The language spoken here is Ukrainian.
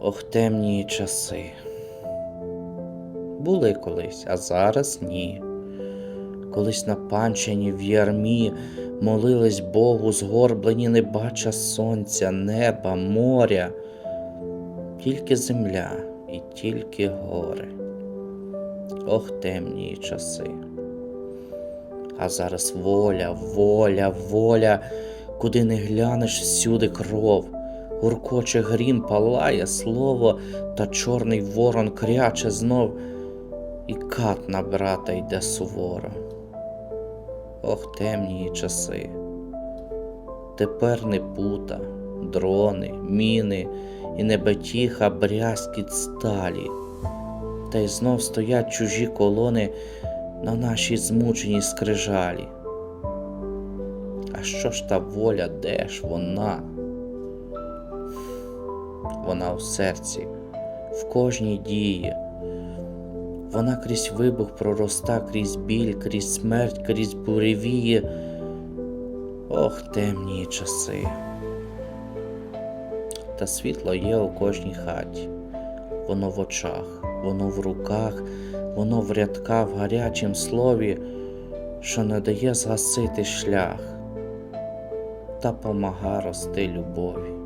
Ох, темні часи. Були колись, а зараз ні. Колись на панчині в ярмі молились Богу, згорблені, не бача сонця, неба, моря, тільки земля і тільки гори. Ох, темні часи. А зараз воля, воля, воля, куди не глянеш всюди кров. Гуркоче грім, палає слово, та чорний ворон кряче знов, і кат на брата йде суворо. Ох, темні часи. Тепер не пута, дрони, міни і небетіха брязкіт сталі. Та й знов стоять чужі колони на нашій змученій скрижалі. А що ж та воля, де ж вона? Вона в серці, в кожній дії. Вона крізь вибух пророста, крізь біль, крізь смерть, крізь буревії. Ох, темні часи. Та світло є у кожній хаті. Воно в очах, воно в руках, воно в рядках, в гарячім слові, що не дає згасити шлях та помага рости любові.